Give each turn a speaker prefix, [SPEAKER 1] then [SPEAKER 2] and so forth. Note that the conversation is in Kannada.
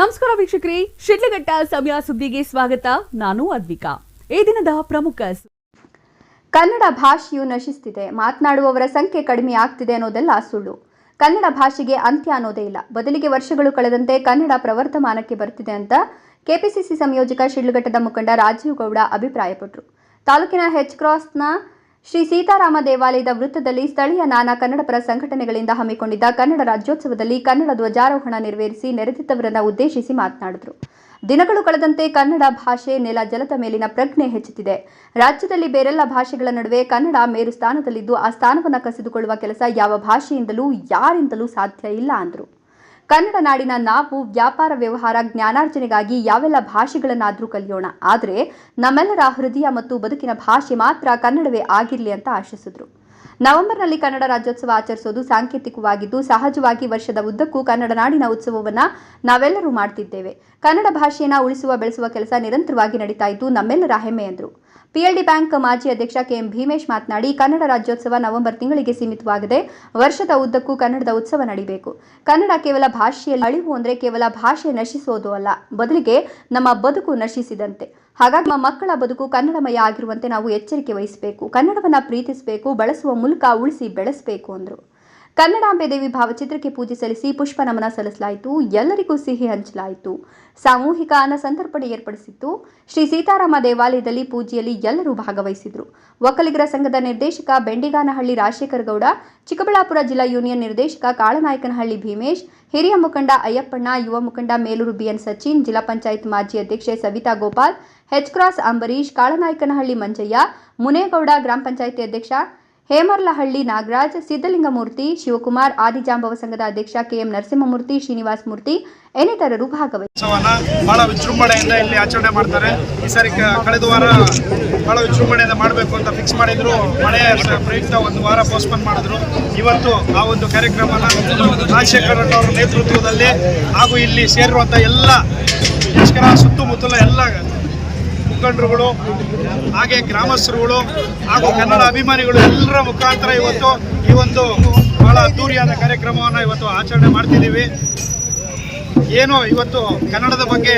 [SPEAKER 1] ನಮಸ್ಕಾರ ವೀಕ್ಷಕರಿ, ಶಿಡ್ಲಘಟ್ಟ ಸಮಯ ಸುದ್ದಿಗೆ ಸ್ವಾಗತ. ನಾನು ಅದ್ವಿಕಾ. ಈ ದಿನದ ಪ್ರಮುಖ
[SPEAKER 2] ಕನ್ನಡ ಭಾಷೆಯು ನಶಿಸ್ತಿದೆ. ಮಾತನಾಡುವವರ ಸಂಖ್ಯೆ ಕಡಿಮೆ ಆಗ್ತಿದೆ ಅನ್ನೋದೆಲ್ಲ ಸುಳ್ಳು. ಕನ್ನಡ ಭಾಷೆಗೆ ಅಂತ್ಯ ಅನ್ನೋದೇ ಇಲ್ಲ. ಬದಲಿಗೆ ವರ್ಷಗಳು ಕಳೆದಂತೆ ಕನ್ನಡ ಪ್ರವರ್ತಮಾನಕ್ಕೆ ಬರ್ತಿದೆ ಅಂತ ಕೆಪಿಸಿಸಿ ಸಂಯೋಜಕ ಶಿಡ್ಲಘಟ್ಟದ ಮುಖಂಡ ರಾಜೀವ್ ಗೌಡ ಅಭಿಪ್ರಾಯಪಟ್ಟರು ತಾಲೂಕಿನ ಹೆಚ್ ಕ್ರಾಸ್ನ ಶ್ರೀ ಸೀತಾರಾಮ ದೇವಾಲಯದ ವೃತ್ತದಲ್ಲಿ ಸ್ಥಳೀಯ ನಾನಾ ಕನ್ನಡಪರ ಸಂಘಟನೆಗಳಿಂದ ಹಮ್ಮಿಕೊಂಡಿದ್ದ ಕನ್ನಡ ರಾಜ್ಯೋತ್ಸವದಲ್ಲಿ ಕನ್ನಡ ಧ್ವಜಾರೋಹಣ ನೆರವೇರಿಸಿ ನೆರೆದಿದ್ದವರನ್ನು ಉದ್ದೇಶಿಸಿ ಮಾತನಾಡಿದರು. ದಿನಗಳು ಕಳೆದಂತೆ ಕನ್ನಡ ಭಾಷೆ ನೆಲ ಜಲದ ಮೇಲಿನ ಪ್ರಜ್ಞೆ ಹೆಚ್ಚುತ್ತಿದೆ. ರಾಜ್ಯದಲ್ಲಿ ಬೇರೆಲ್ಲ ಭಾಷೆಗಳ ನಡುವೆ ಕನ್ನಡ ಮೇರು ಸ್ಥಾನದಲ್ಲಿದ್ದು ಆ ಸ್ಥಾನವನ್ನು ಕಸಿದುಕೊಳ್ಳುವ ಕೆಲಸ ಯಾವ ಭಾಷೆಯಿಂದಲೂ ಯಾರಿಂದಲೂ ಸಾಧ್ಯ ಇಲ್ಲ ಅಂದರು. ಕನ್ನಡ ನಾಡಿನ ನಾವು ವ್ಯಾಪಾರ ವ್ಯವಹಾರ ಜ್ಞಾನಾರ್ಜನೆಗಾಗಿ ಯಾವೆಲ್ಲ ಭಾಷೆಗಳನ್ನಾದರೂ ಕಲಿಯೋಣ. ಆದರೆ ನಮ್ಮೆಲ್ಲರ ಹೃದಯ ಮತ್ತು ಬದುಕಿನ ಭಾಷೆ ಮಾತ್ರ ಕನ್ನಡವೇ ಆಗಿರಲಿ ಅಂತ ಆಶಿಸಿದ್ರು. ನವೆಂಬರ್ನಲ್ಲಿ ಕನ್ನಡ ರಾಜ್ಯೋತ್ಸವ ಆಚರಿಸೋದು ಸಾಂಕೇತಿಕವಾಗಿದ್ದು, ಸಹಜವಾಗಿ ವರ್ಷದ ಉದ್ದಕ್ಕೂ ಕನ್ನಡ ನಾಡಿನ ಉತ್ಸವವನ್ನ ನಾವೆಲ್ಲರೂ ಮಾಡ್ತಿದ್ದೇವೆ. ಕನ್ನಡ ಭಾಷೆಯನ್ನು ಉಳಿಸುವ, ಬೆಳೆಸುವ ಕೆಲಸ ನಿರಂತರವಾಗಿ ನಡೀತಾ ಇದ್ದು, ನಮ್ಮೆಲ್ಲರ ಹೆಮ್ಮೆ ಎಂದರು. ಪಿಎಲ್ಡಿ ಬ್ಯಾಂಕ್ ಮಾಜಿ ಅಧ್ಯಕ್ಷ ಕೆಎಂ ಭೀಮೇಶ್ ಮಾತನಾಡಿ, ಕನ್ನಡ ರಾಜ್ಯೋತ್ಸವ ನವೆಂಬರ್ ತಿಂಗಳಿಗೆ ಸೀಮಿತವಾಗದೆ ವರ್ಷದ ಉದ್ದಕ್ಕೂ ಕನ್ನಡದ ಉತ್ಸವ ನಡೀಬೇಕು. ಕನ್ನಡ ಕೇವಲ ಭಾಷೆಯಲ್ಲಿ ಅಳಿವು ಅಂದ್ರೆ ಕೇವಲ ಭಾಷೆ ನಶಿಸೋದು ಅಲ್ಲ, ಬದಲಿಗೆ ನಮ್ಮ ಬದುಕು ನಶಿಸಿದಂತೆ. ಹಾಗಾಗಿ ನಮ್ಮ ಮಕ್ಕಳ ಬದುಕು ಕನ್ನಡಮಯ ಆಗಿರುವಂತೆ ನಾವು ಎಚ್ಚರಿಕೆ ವಹಿಸಬೇಕು, ಕನ್ನಡವನ್ನು ಪ್ರೀತಿಸಬೇಕು, ಬಳಸುವ ಮೂಲಕ ಉಳಿಸಿ ಬೆಳೆಸಬೇಕು ಅಂದರು. ಕನ್ನಡಾಂಬೆ ದೇವಿ ಭಾವಚಿತ್ರಕ್ಕೆ ಪೂಜೆ ಸಲ್ಲಿಸಿ ಪುಷ್ಪ ನಮನ ಸಲ್ಲಿಸಲಾಯಿತು. ಎಲ್ಲರಿಗೂ ಸಿಹಿ ಹಂಚಲಾಯಿತು. ಸಾಮೂಹಿಕ ಅನ್ನ ಸಂತರ್ಪಣೆ ಏರ್ಪಡಿಸಿತ್ತು. ಶ್ರೀ ಸೀತಾರಾಮ ದೇವಾಲಯದಲ್ಲಿ ಪೂಜೆಯಲ್ಲಿ ಎಲ್ಲರೂ ಭಾಗವಹಿಸಿದರು. ಒಕ್ಕಲಿಗರ ಸಂಘದ ನಿರ್ದೇಶಕ ಬೆಂಡಿಗಾನಹಳ್ಳಿ ರಾಜಶೇಖರ ಗೌಡ ಚಿಕ್ಕಬಳ್ಳಾಪುರ ಜಿಲ್ಲಾ ಯೂನಿಯನ್ ನಿರ್ದೇಶಕ ಕಾಳನಾಯಕನಹಳ್ಳಿ ಭೀಮೇಶ್, ಹಿರಿಯ ಮುಖಂಡ ಅಯ್ಯಪ್ಪಣ್ಣ, ಯುವ ಮುಖಂಡ ಮೇಲೂರು ಬಿಎನ್ ಸಚಿನ್, ಜಿಲ್ಲಾ ಪಂಚಾಯತ್ ಮಾಜಿ ಅಧ್ಯಕ್ಷೆ ಸವಿತಾ ಗೋಪಾಲ್, ಹೆಚ್ ಕ್ರಾಸ್ ಅಂಬರೀಶ್ ಕಾಳನಾಯಕನಹಳ್ಳಿ ಮಂಜಯ್ಯ, ಮುನೇಗೌಡ ಗ್ರಾಮ ಪಂಚಾಯಿತಿ ಅಧ್ಯಕ್ಷ ಹೇಮರ್ಲಹಳ್ಳಿ ನಾಗರಾಜ್ ಸಿದ್ದಲಿಂಗಮೂರ್ತಿ ಶಿವಕುಮಾರ್, ಆದಿಜಾಂಬವ ಸಂಘದ ಅಧ್ಯಕ್ಷ ಕೆಎಂ ನರಸಿಂಹಮೂರ್ತಿ, ಶ್ರೀನಿವಾಸ ಮೂರ್ತಿ ಇನ್ನಿತರರು
[SPEAKER 3] ಉತ್ಸವನ ಬಹಳ ವಿಜೃಂಭಣೆಯಿಂದ ಇಲ್ಲಿ ಆಚರಣೆ ಮಾಡ್ತಾರೆ. ಈ ಸಾರಿ ಕಳೆದ ವಾರ ಬಹಳ ವಿಜೃಂಭಣೆಯಿಂದ ಮಾಡಬೇಕು ಅಂತ ಫಿಕ್ಸ್ ಮಾಡಿದ್ರು. ಮಳೆ ಪ್ರಯುಕ್ತ ಒಂದು ವಾರ ಪೋಸ್ಟ್ಪೋನ್ ಮಾಡಿದ್ರು. ಇವತ್ತು ಆ ಒಂದು ಕಾರ್ಯಕ್ರಮನ ರಾಜಶೇಖರ್ ಅವರ ನೇತೃತ್ವದಲ್ಲಿ ಹಾಗೂ ಇಲ್ಲಿ ಸೇರಿರುವಂಥ ಎಲ್ಲ ಮುಷ್ಕರ ಸುತ್ತಮುತ್ತಲ ಎಲ್ಲ ಮುಖಂಡರುಗಳು, ಹಾಗೆ ಗ್ರಾಮಸ್ಥರುಗಳು ಹಾಗೂ ಕನ್ನಡ ಅಭಿಮಾನಿಗಳು ಎಲ್ಲರ ಮುಖಾಂತರ ಇವತ್ತು ಈ ಒಂದು ಬಹಳ ಅದ್ದೂರಿಯಾದ ಕಾರ್ಯಕ್ರಮವನ್ನು ಇವತ್ತು ಆಚರಣೆ ಮಾಡ್ತಿದ್ದೀವಿ. ಏನು ಇವತ್ತು ಕನ್ನಡದ ಬಗ್ಗೆ